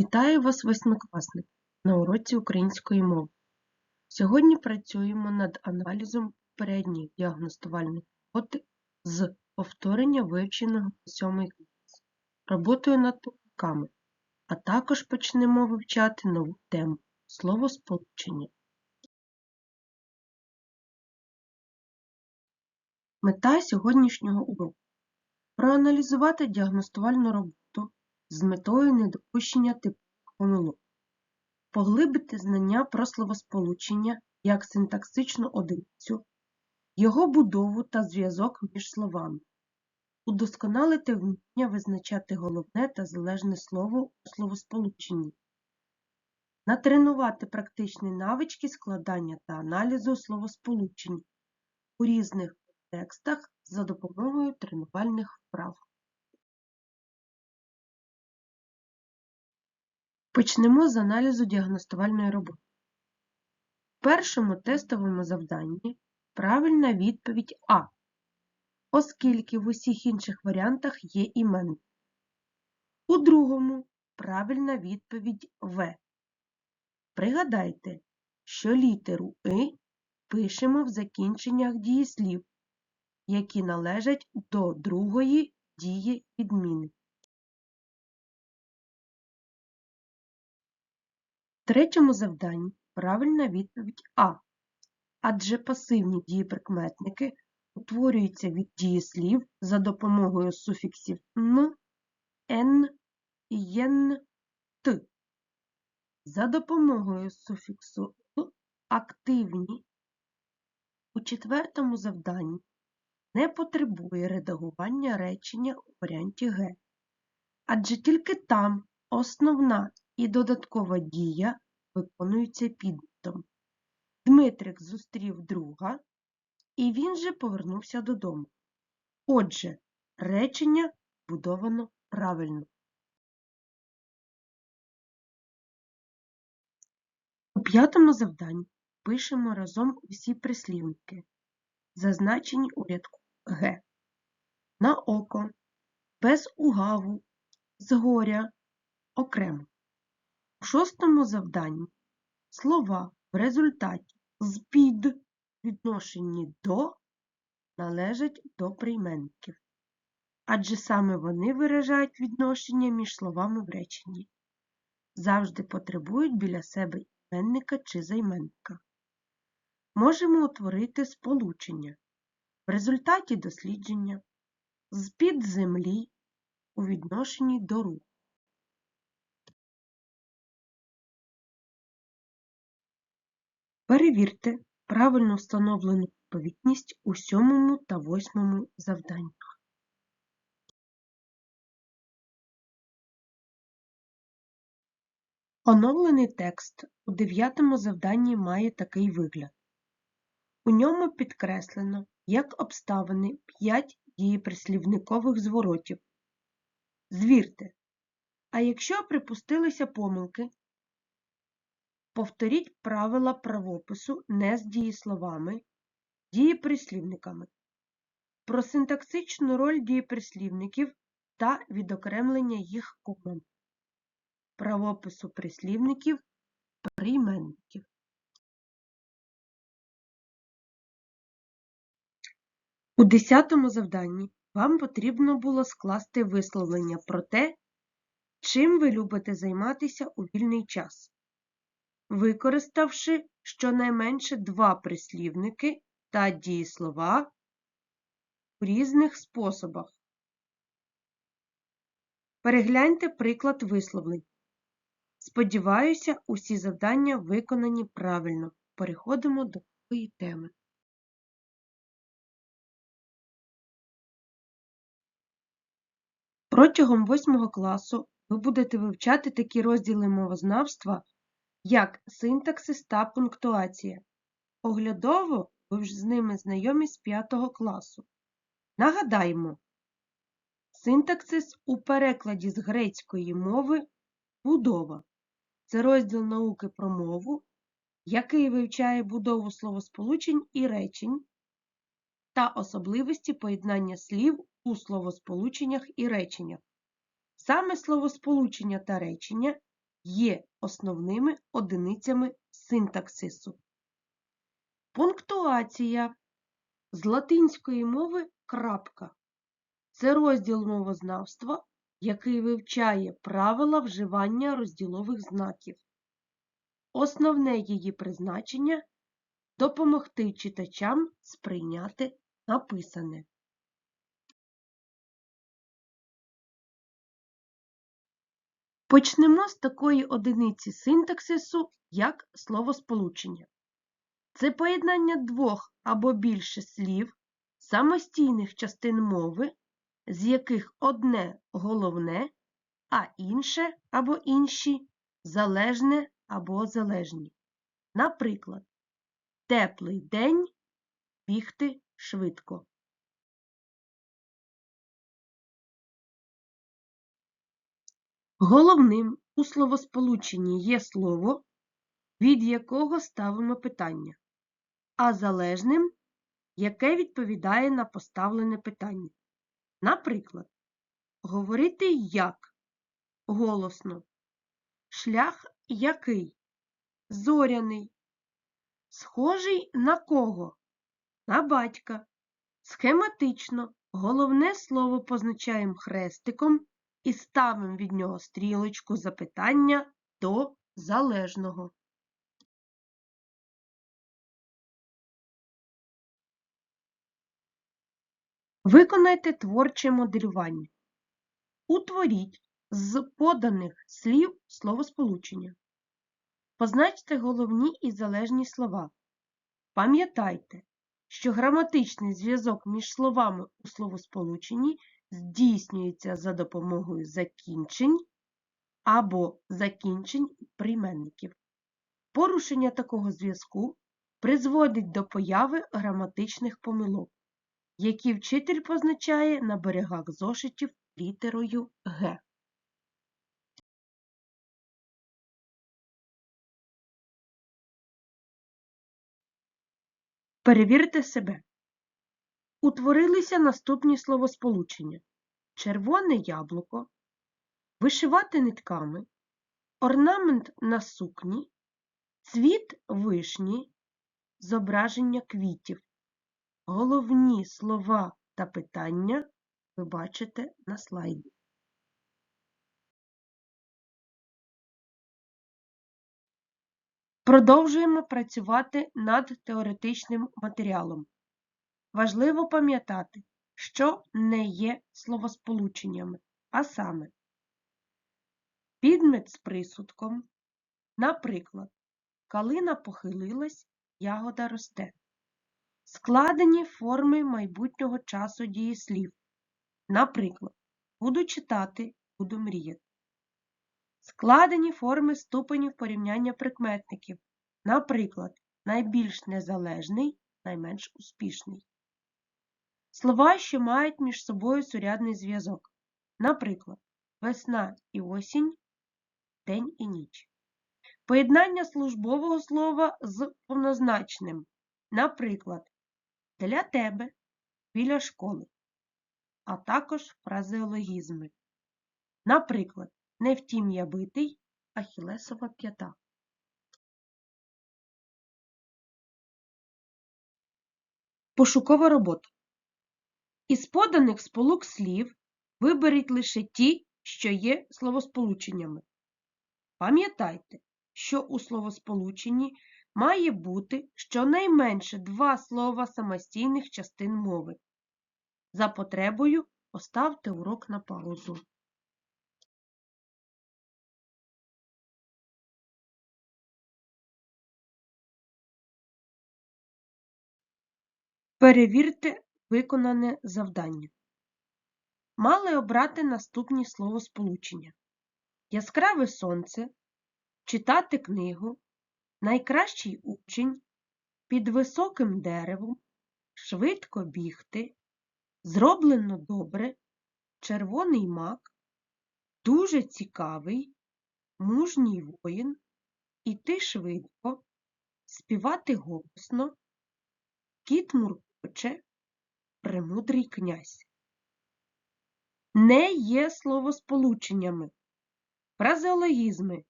Вітаю вас, восьмикласник, на уроці української мови. Сьогодні працюємо над аналізом попередньої діагностувальної роботи з повторення вивченого на сьомий клас, роботою над помилками, а також почнемо вивчати нову тему – словосполучення. Мета сьогоднішнього уроку – проаналізувати діагностувальну роботу з метою недопущення типових помилок, поглибити знання про словосполучення як синтаксичну одиницю, його будову та зв'язок між словами, удосконалити вміння визначати головне та залежне слово у словосполученні, натренувати практичні навички складання та аналізу словосполучень у різних контекстах за допомогою тренувальних вправ. Почнемо з аналізу діагностувальної роботи. В першому тестовому завданні правильна відповідь А, оскільки в усіх інших варіантах є іменник. У другому правильна відповідь В. Пригадайте, що літеру И пишемо в закінченнях дієслів, які належать до другої дії відміни. Третьому завданні правильна відповідь А, адже пасивні дієприкметники утворюються від дієслів за допомогою суфіксів н, н, єн, т. За допомогою суфіксу «л» активні у четвертому завданні не потребує редагування речення у варіанті Г, адже тільки там основна і додаткова дія виконуються підметом. Дмитрик зустрів друга, і він же повернувся додому. Отже, речення будовано правильно. У п'ятому завданні пишемо разом усі прислівники, зазначені у рядку Г. На око, без угаву, згоря, окремо. У шостому завданні слова в результаті з-під відношенні до належать до прийменників, адже саме вони виражають відношення між словами в реченні, завжди потребують біля себе іменника чи займенника. Можемо утворити сполучення в результаті дослідження з-під землі у відношенні до руху. Перевірте правильно встановлену відповідність у сьомому та восьмому завданнях. Оновлений текст у дев'ятому завданні має такий вигляд. У ньому підкреслено, як обставини 5 дієприслівникових зворотів. Звірте. А якщо припустилися помилки, Повторіть правила правопису не з дієсловами, дієприслівниками. Про синтаксичну роль дієприслівників та відокремлення їх комом. Правопису прислівників прийменників. У десятому завданні вам потрібно було скласти висловлення про те, чим ви любите займатися у вільний час використавши щонайменше два прислівники та дієслова в різних способах. Перегляньте приклад висловлень. Сподіваюся, усі завдання виконані правильно. Переходимо до нової теми. Протягом 8 класу ви будете вивчати такі розділи мовознавства, як синтаксис та пунктуація. Оглядово ви вже з ними знайомі з 5 класу. Нагадаємо, синтаксис у перекладі з грецької мови будова. Це розділ науки про мову, який вивчає будову словосполучень і речень та особливості поєднання слів у словосполученнях і реченнях. Саме словосполучення та речення є основними одиницями синтаксису. Пунктуація з латинської мови крапка. Це розділ мовознавства, який вивчає правила вживання розділових знаків. Основне її призначення допомогти читачам сприйняти написане. Почнемо з такої одиниці синтаксису, як словосполучення. Це поєднання двох або більше слів, самостійних частин мови, з яких одне головне, а інше або інші залежне або залежні. Наприклад, теплий день бігти швидко. Головним у словосполученні є слово, від якого ставимо питання, а залежним, яке відповідає на поставлене питання. Наприклад, говорити як голосно, шлях який, зоряний, схожий на кого, на батька, схематично, головне слово позначаємо хрестиком і ставимо від нього стрілочку запитання до залежного. Виконайте творче моделювання. Утворіть з поданих слів словосполучення. Позначте головні і залежні слова. Пам'ятайте, що граматичний зв'язок між словами у словосполученні здійснюється за допомогою закінчень або закінчень прийменників. Порушення такого зв'язку призводить до появи граматичних помилок, які вчитель позначає на берегах зошитів літерою Г. Перевірте себе. Утворилися наступні словосполучення: червоне яблуко, вишивати нитками, орнамент на сукні, цвіт вишні, зображення квітів. Головні слова та питання ви бачите на слайді. Продовжуємо працювати над теоретичним матеріалом. Важливо пам'ятати, що не є словосполученнями, а саме підмет з присудком, наприклад, калина похилилась, ягода росте, складені форми майбутнього часу дієслів, наприклад, буду читати, буду мріяти. Складені форми ступенів порівняння прикметників, наприклад, найбільш незалежний, найменш успішний. Слова, що мають між собою сурядний зв'язок. Наприклад, весна і осінь, день і ніч. Поєднання службового слова з повнозначним. Наприклад, для тебе біля школи, а також фразеологізми. Наприклад, не втім я битий, ахілесова п'ята. Пошукова робота. Із поданих сполук слів виберіть лише ті, що є словосполученнями. Пам'ятайте, що у словосполученні має бути щонайменше два слова самостійних частин мови. За потребою поставте урок на паузу. Перевірте виконане завдання. Мали обрати наступні словосполучення: яскраве сонце, читати книгу, найкращий учень, під високим деревом, швидко бігти, зроблено добре, червоний мак, дуже цікавий, мужній воїн, іти швидко, співати голосно, кіт муркоче, премудрий князь. Не є словосполученнями. Фразеологізми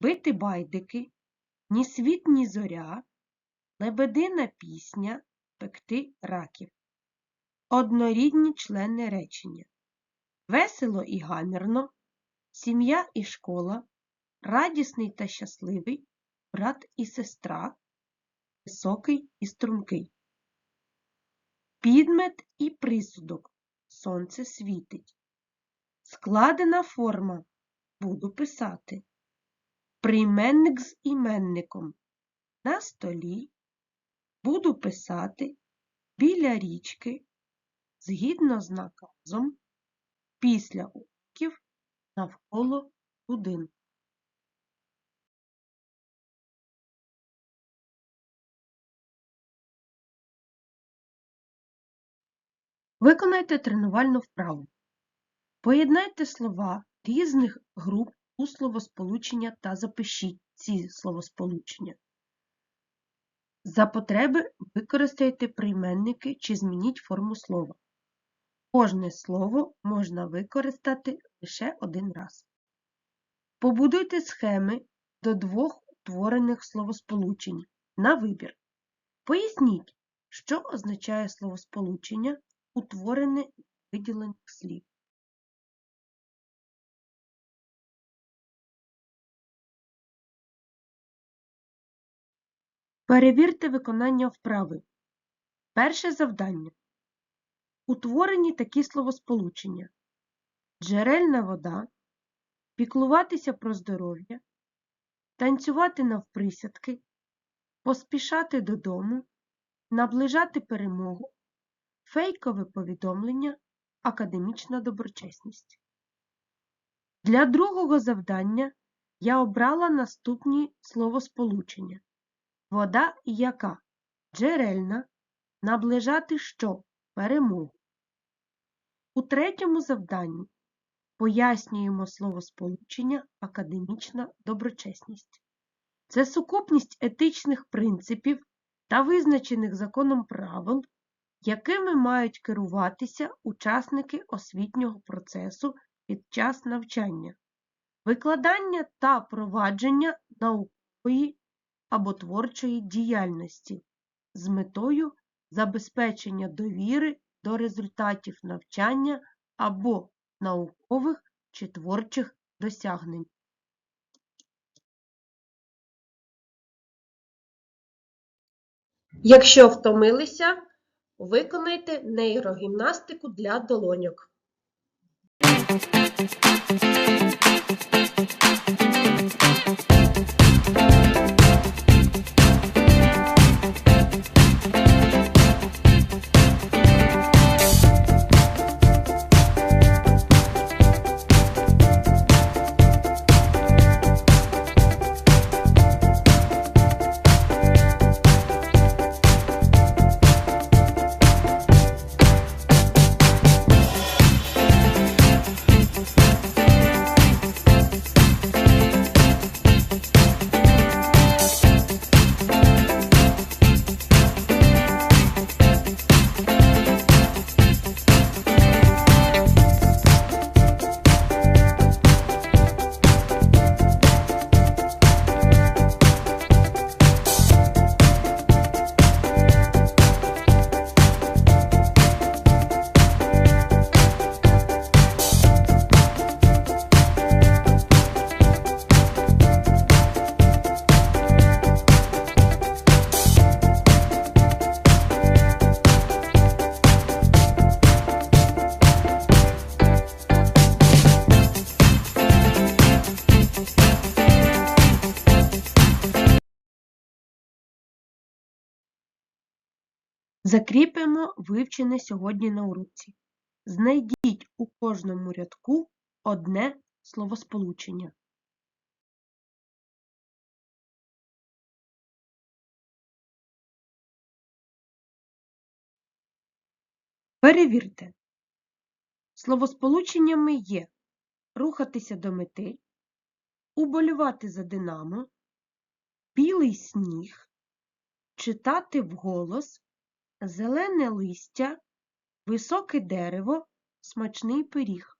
бити байдики, ні світ, ні зоря, лебедина пісня, пекти раків. Однорідні члени речення. Весело і гамірно, сім'я і школа, радісний та щасливий, брат і сестра, високий і стрункий. Підмет і присудок. Сонце світить. Складена форма. Буду писати. Прийменник з іменником. На столі. Буду писати. Біля річки. Згідно з наказом. Після уроків навколо будинку. Виконайте тренувальну вправу. Поєднайте слова різних груп у словосполучення та запишіть ці словосполучення. За потреби використайте прийменники чи змініть форму слова. Кожне слово можна використати лише один раз. Побудуйте схеми до двох утворених словосполучень на вибір. Поясніть, що означає словосполучення, утворене з виділених слів. Перевірте виконання вправи. Перше завдання. Утворені такі словосполучення: джерельна вода, піклуватися про здоров'я, танцювати навприсядки, поспішати додому, наближати перемогу, фейкове повідомлення, академічна доброчесність. Для другого завдання я обрала наступні словосполучення. Вода яка? Джерельна. Наближати що? Перемогу. У третьому завданні пояснюємо словосполучення академічна доброчесність. Це сукупність етичних принципів та визначених законом правил, якими мають керуватися учасники освітнього процесу під час навчання, викладання та провадження наукової або творчої діяльності з метою забезпечення довіри до результатів навчання або наукових чи творчих досягнень. Якщо втомилися, виконайте нейрогімнастику для долоньок. Закріпимо вивчене сьогодні на уроці. Знайдіть у кожному рядку одне словосполучення. Перевірте. Словосполученнями є рухатися до мети, уболювати за динамо, білий сніг, читати вголос, зелене листя, високе дерево, смачний пиріг.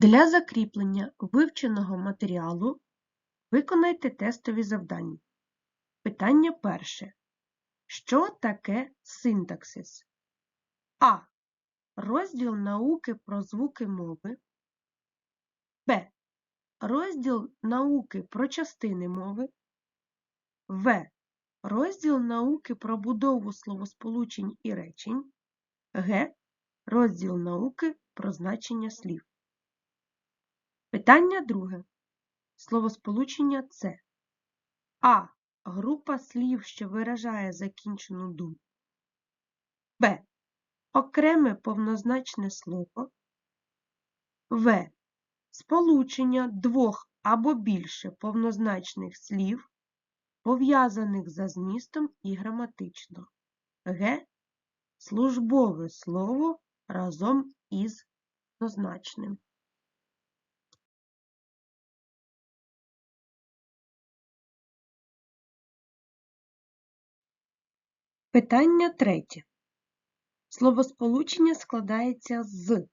Для закріплення вивченого матеріалу виконайте тестові завдання. Питання перше. Що таке синтаксис? А. Розділ науки про звуки мови. Б. Розділ науки про частини мови. В. Розділ науки про будову словосполучень і речень. Г. Розділ науки про значення слів. Питання друге. Словосполучення С. А. Група слів, що виражає закінчену думку. Б. Окреме повнозначне слово. В. Сполучення двох або більше повнозначних слів, пов'язаних за змістом і граматично. Г. Службове слово разом із однозначним. Питання третє. Словосполучення складається з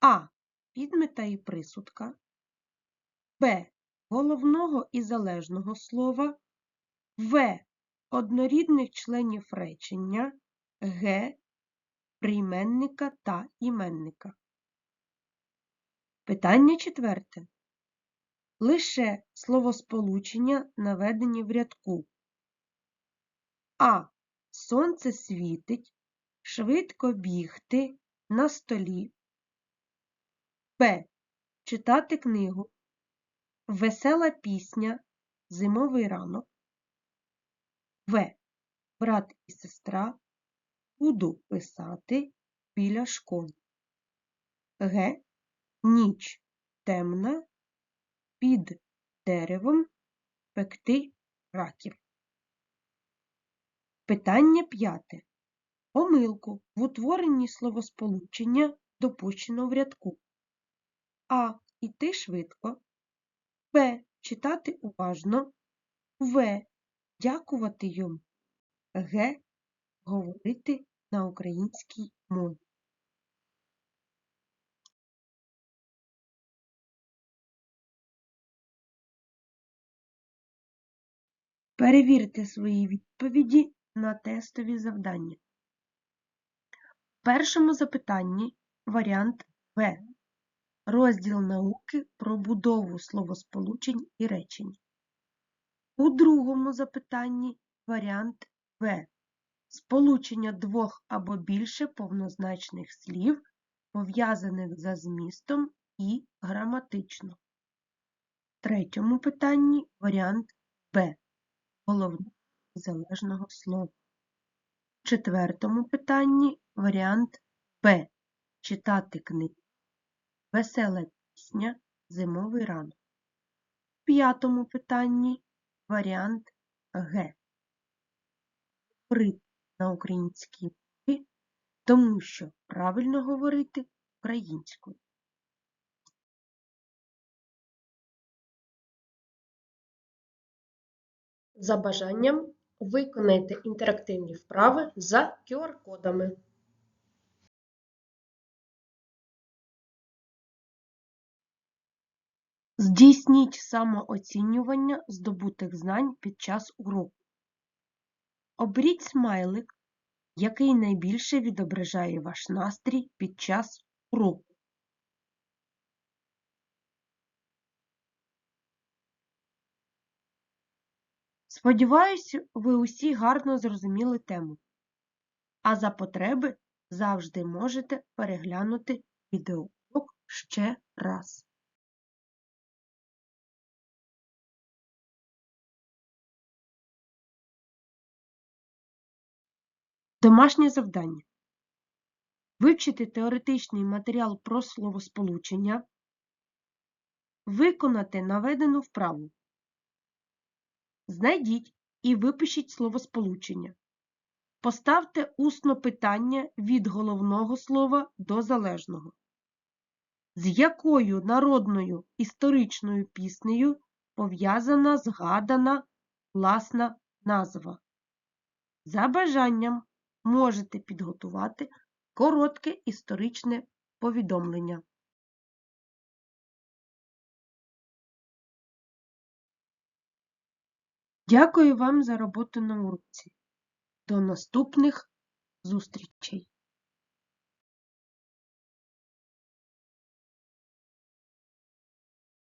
А. Підмета і присудка, Б. Головного і залежного слова, В. Однорідних членів речення, Г. Прийменника та іменника. Питання четверте. Лише словосполучення наведені в рядку. А. Сонце світить, швидко бігти, на столі. Б. Читати книгу. Весела пісня, зимовий ранок. В. Брат і сестра. Буду писати біля школи. Г. Ніч темна, під деревом пекти раків. Питання п'яте. Помилку в утворенні словосполучення допущено в рядку. А. Іти швидко. Б. Читати уважно. В. Дякувати йому. Г. Говорити на українській мові. Перевірте свої відповіді на тестові завдання. В першому запитанні варіант В. Розділ науки про будову словосполучень і речень. У другому запитанні варіант В. Сполучення двох або більше повнозначних слів, пов'язаних за змістом і граматично. В третьому питанні варіант Б. Головне залежного слова. В четвертому питанні варіант Б. Читати книгу. Весела пісня. Зимовий ранок. В п'ятому питанні варіант Г. Говорити на українській мові, тому що правильно говорити українською. За бажанням виконайте інтерактивні вправи за QR-кодами. Здійсніть самооцінювання здобутих знань під час уроку. Оберіть смайлик, який найбільше відображає ваш настрій під час уроку. Сподіваюсь, ви усі гарно зрозуміли тему. А за потреби завжди можете переглянути відеоурок ще раз. Домашнє завдання. Вивчити теоретичний матеріал про словосполучення. Виконати наведену вправу. Знайдіть і випишіть словосполучення. Поставте усно питання від головного слова до залежного. З якою народною історичною піснею пов'язана згадана власна назва? За бажанням можете підготувати коротке історичне повідомлення. Дякую вам за роботу на уроці. До наступних зустрічей!